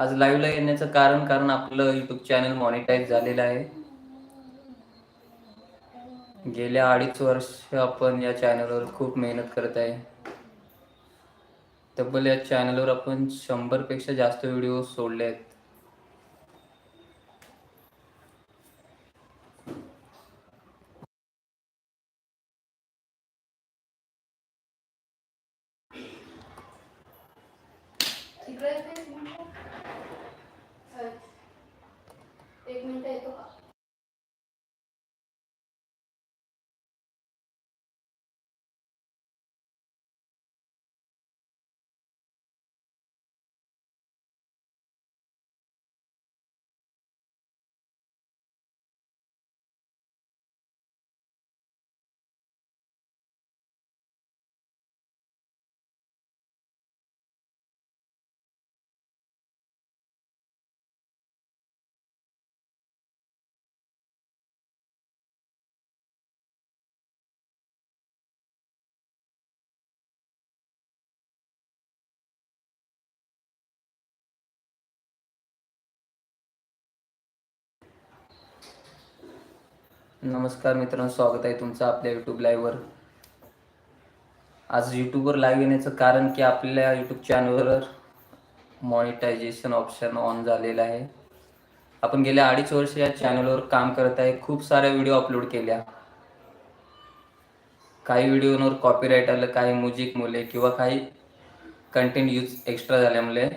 आज लाईव्हला येण्याचं कारण कारण आपलं युट्यूब चॅनल मॉनिटाईज झालेलं आहे. गेल्या अडीच वर्ष आपण या चॅनलवर खूप मेहनत करत आहे. तब्बल या चॅनलवर आपण शंभरपेक्षा जास्त व्हिडिओ सोडले आहेत. नमस्कार मित्रांनो स्वागत आहे तुमचं आपल्या यूट्यूब लाईव्हवर आज यूट्यूबवर लाईव्ह येण्याचं कारण की आपल्या यूट्यूब चॅनलवर मॉनिटायझेशन ऑप्शन ऑन झालेलं आहे. आपण गेल्या अडीच वर्ष या चॅनलवर काम करत आहे. खूप साऱ्या व्हिडिओ अपलोड केल्या. काही व्हिडिओवर कॉपीराईट आलं काही म्युझिक मुले किंवा काही कंटेंट यूज एक्स्ट्रा झाल्यामुळे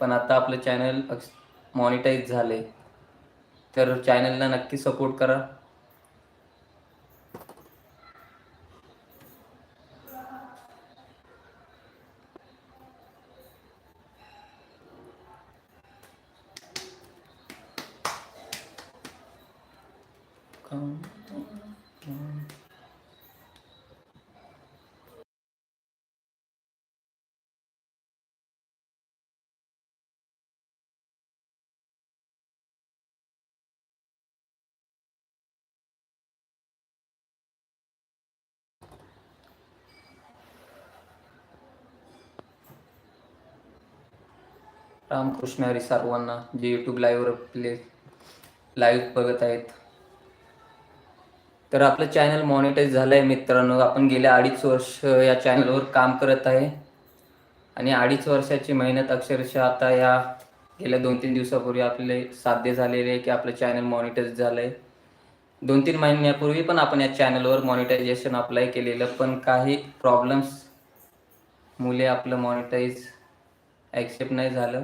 पण आता आपलं चॅनल मॉनिटाईज झाले तर चॅनलला नक्की सपोर्ट करा. रामकृष्ण हरी सर्वांना जे यूट्यूब लाईव्हवर प्ले लाईव्ह बघत आहेत तर आपलं चॅनल मॉनिटाईज झालं आहे मित्रांनो. आपण गेल्या अडीच वर्ष या चॅनलवर काम करत आहे. आणि अडीच वर्षाची मेहनत अक्षरशः आता या गेल्या दोन तीन दिवसापूर्वी आपले साध्य झालेले आहे की आपलं चॅनल मॉनिटाईज झालं आहे दोन तीन महिन्यापूर्वी पण आपण या चॅनलवर मॉनिटायझेशन अप्लाय केलेलं पण काही प्रॉब्लेम्स मुले आपलं मॉनिटाईज ॲक्सेप्ट नाही झालं.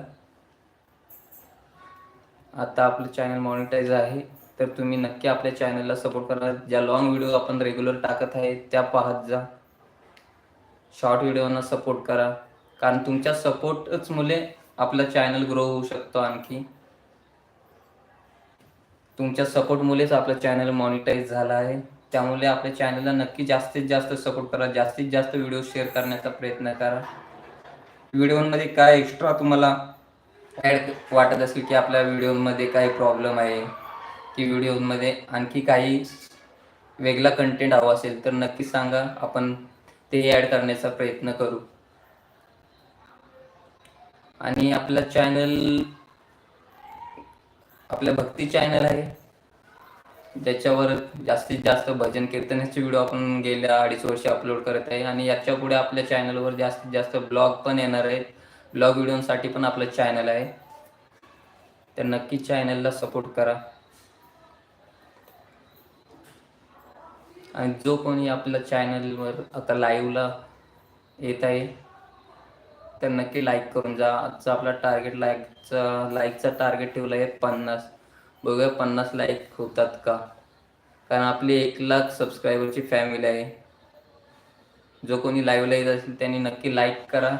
आता आपलं चॅनल मॉनिटाईज आहे. तर तुम्ही नक्की आपल्या चॅनलला सपोर्ट करा. ज्या लॉंग व्हिडिओ आपण रेग्युलर टाकत आहे त्या पाहत जा. शॉर्ट व्हिडिओना सपोर्ट करा. कारण तुमच्या सपोर्टच मुले आपला चॅनल ग्रो होऊ शकतो आणखी. तुमच्या सपोर्टमुळेच आपलं चॅनल मॉनिटाईज झालं आहे. त्यामुळे आपल्या चॅनलला नक्की जास्तीत जास्त सपोर्ट करा. जास्तीत जास्त व्हिडिओ शेअर करण्याचा प्रयत्न करा. व्हिडिओमध्ये काय एक्स्ट्रा तुम्हाला ॲड वाटत असेल की आपल्या व्हिडिओमध्ये काही प्रॉब्लेम आहे? की व्हिडिओमध्ये आणखी काही वेगळा कंटेंट हवा असेल तर नक्की सांगा. आपण ते ॲड करण्याचा प्रयत्न करू. आणि आपला चॅनल आपलं भक्ती चॅनल आहे. ज्याच्यावर जास्तीत जास्त भजन कीर्तनाचे व्हिडिओ आपण गेल्या अडीच वर्ष अपलोड करत आहे. आणि याच्यापुढे आपल्या चॅनलवर जास्तीत जास्त ब्लॉग पण येणार आहेत. ब्लॉग व्हिडिओसाठी पण आपलं चॅनल आहे. तर नक्की चॅनलला सपोर्ट करा. आणि जो कोणी आपल्या चॅनलवर आता लाईव्हला येत आहे तर नक्की लाईक करून जा. आजचा आपला टार्गेट लाईकचा लाईकचा टार्गेट ठेवला आहे पन्नास. बघूया पन्नास लाईक होतात का? कारण आपली एक लाख सबस्क्रायबरची फॅमिली आहे. जो कोणी लाईव्हला येत असेल त्यांनी नक्की लाईक करा.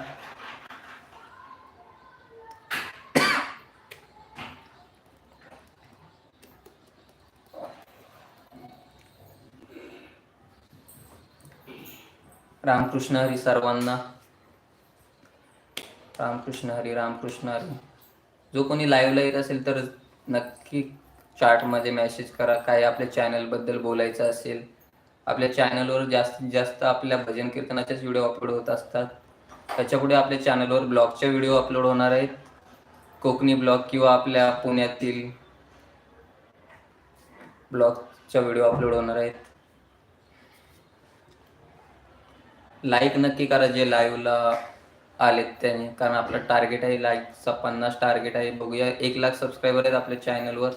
रामकृष्ण हरी सर्वांना. रामकृष्ण हरी रामकृष्ण हरी. जो कोणी लाईव्हला येत असेल तर नक्की चार्टमध्ये मेसेज करा. काय आपल्या चॅनलबद्दल बोलायचं असेल आपल्या चॅनलवर जास्तीत जास्त आपल्या भजन कीर्तनाचेच व्हिडिओ अपलोड होत असतात. त्याच्यापुढे आपल्या चॅनलवर ब्लॉगचे व्हिडिओ अपलोड होणार आहेत. कोकणी ब्लॉग किंवा आपल्या पुण्यातील ब्लॉगच्या व्हिडिओ अपलोड होणार आहेत. लाईक नक्की करा जे लाईव्हला आलेत त्याने. कारण आपलं टार्गेट आहे लाईकचा पन्नास टार्गेट आहे. बघूया एक लाख सबस्क्रायबर आहेत आपल्या चॅनलवर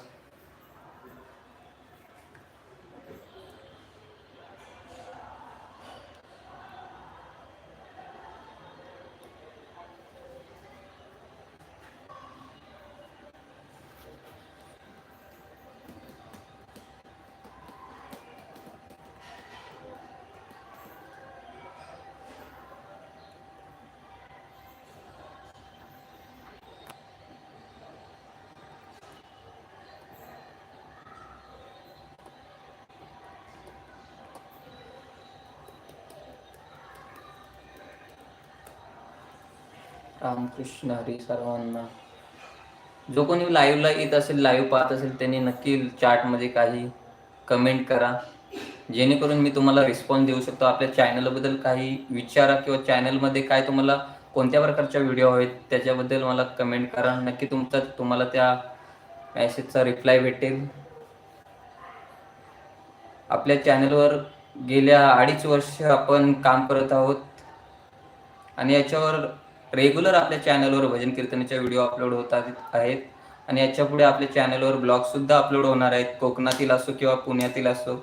रामकृष्ण हरी सर्वांना. जो कोणी लाईव्हला येत असेल लाईव्ह पाहत असेल त्यांनी नक्की चॅटमध्ये काही कमेंट करा. जेणेकरून मी तुम्हाला रिस्पॉन्स देऊ शकतो. आपल्या चॅनलबद्दल काही विचारा किंवा चॅनलमध्ये काय तुम्हाला कोणत्या प्रकारच्या व्हिडिओ आहेत त्याच्याबद्दल मला कमेंट करा. नक्की तुमचा तुम्हाला त्या मॅसेजचा रिप्लाय भेटेल. आपल्या चॅनलवर गेल्या अडीच वर्ष आपण काम करत आहोत. आणि याच्यावर रेग्युलर आपल्या चॅनलवर भजन कीर्तनाच्या व्हिडिओ अपलोड होतात आहेत. आणि याच्यापुढे आपल्या चॅनलवर ब्लॉग सुद्धा अपलोड होणार आहेत. कोकणातील असो किंवा पुण्यातील असो.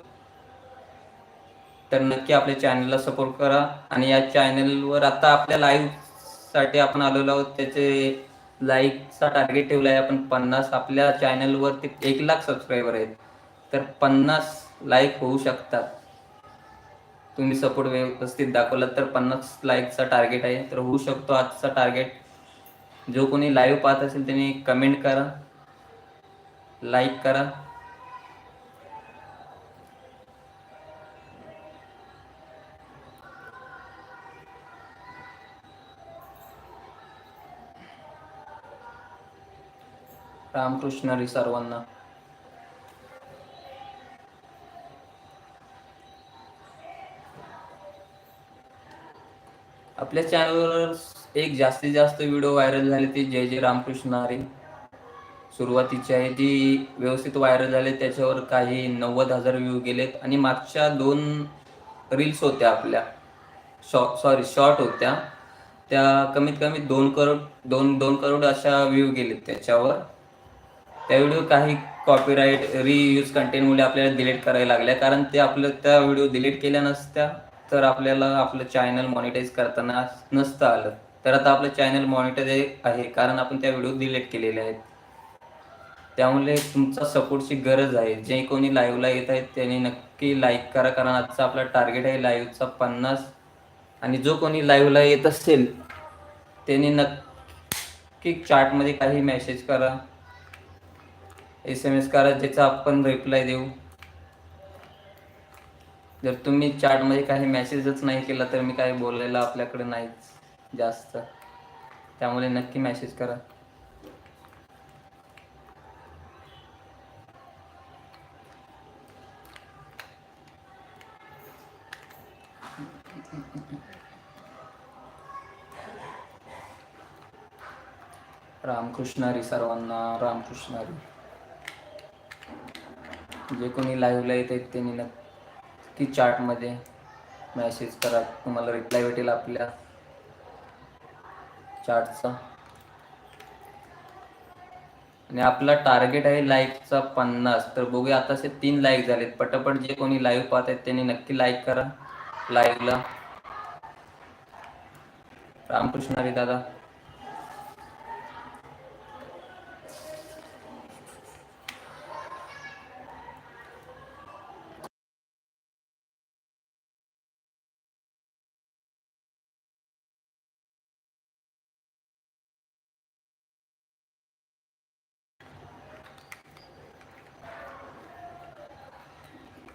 तर नक्की आपल्या चॅनलला सपोर्ट करा. आणि या चॅनलवर आता आपल्या लाईव्हसाठी आपण आलेलो आहोत. त्याचे लाईकचा टार्गेट ठेवला आहे आपण. पन्नास आपल्या चॅनलवरती एक लाख सबस्क्रायबर आहेत. तर पन्नास लाईक होऊ शकतात. तुम्ही सपोर्ट व्यवस्थित दाखवला तर पन्नास लाईकचा टार्गेट आहे. तर होऊ शकतो आजचा टार्गेट जो कोणी लाईव्ह पाहत असेल त्यांनी कमेंट करा. लाईक करा. रामकृष्ण हरी सर्वांना. आपल्या चॅनलवर एक जास्तीत जास्त व्हिडिओ व्हायरल झाले ते जय जय रामकृष्ण हरी. सुरुवातीची आहे ती व्यवस्थित व्हायरल झाले त्याच्यावर काही नव्वद हजार व्ह्यू गेलेत. आणि मागच्या दोन रील्स होत्या आपल्या. शॉ सॉरी शॉर्ट होत्या. त्या कमीत कमी दोन करोड दोन दोन करोड अशा व्ह्यू गेलेत त्याच्यावर. त्या व्हिडिओ काही कॉपीराईट रियूज कंटेंटमुळे आपल्याला डिलीट करायला लागल्या. कारण ते आपलं त्या व्हिडिओ डिलीट केल्या नसत्या. तर आपल्याला आपलं चॅनल मॉनिटाईज करताना नसतं आलं. तर आता आपलं चॅनल मॉनिटाईज आहे कारण आपण त्या व्हिडिओ डिलीट केलेले आहेत. त्यामुळे तुमचा सपोर्टची गरज आहे. जे कोणी लाईव्हला येत आहेत त्यांनी नक्की लाईक करा कारण आजचा आपला टार्गेट आहे लाईव्हचा पन्नास. आणि जो कोणी लाईव्हला येत असेल त्यांनी नक्की चॅटमध्ये काही मेसेज करा. एस एम एस करा ज्याचा आपण रिप्लाय देऊ. जर तुम्ही चॅटमध्ये काही मेसेजच नाही केला तर मी काही बोलायला आपल्याकडे नाहीच जास्त. त्यामुळे नक्की मेसेज करा. रामकृष्णारी सर्वांना रामकृष्णारी. जे कोणी लाईव्हला येत आहेत त्यांनी नक्की चार्टमध्ये मेसेज करा. तुम्हाला रिप्लाय भेटेल आपल्या चार्टचा आणि आपला टार्गेट आहे लाईकचा पन्नास. तर बघूया आताचे तीन लाईक झालेत. पटापट जे कोणी लाईव्ह पाहत आहेत त्यांनी नक्की लाईक करा. लाईव्हला रामकृष्ण हरी दादा.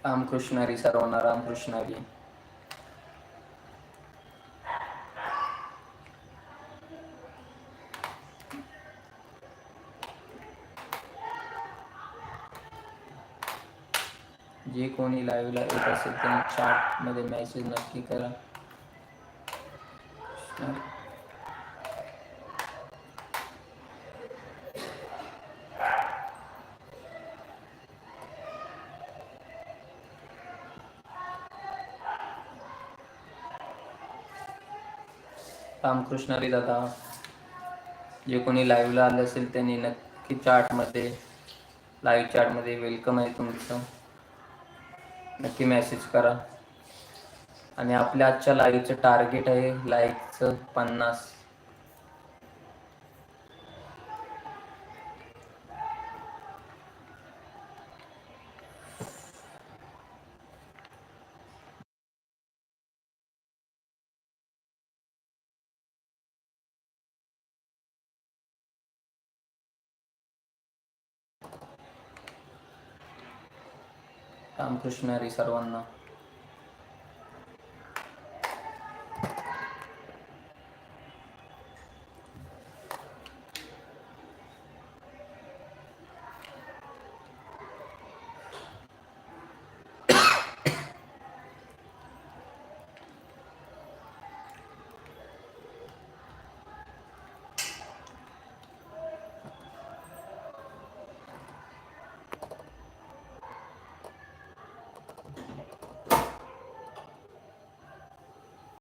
रामकृष्ण हरी सर्वांना रामकृष्ण हरी. जे कोणी लाईव्हला येत असेल त्यांनी चॅटमध्ये मेसेज नक्की करा. रामकृष्णारी दादा. जे कोणी लाईव्हला आले असेल त्यांनी नक्की चार्टमध्ये लाईव्ह चार्टमध्ये वेलकम आहे तुमचं. नक्की मेसेज करा. आणि आपल्या आजच्या लाईव्हचं टार्गेट आहे लाईकचं पन्नास. रामकृष्ण हरी सर्वांना.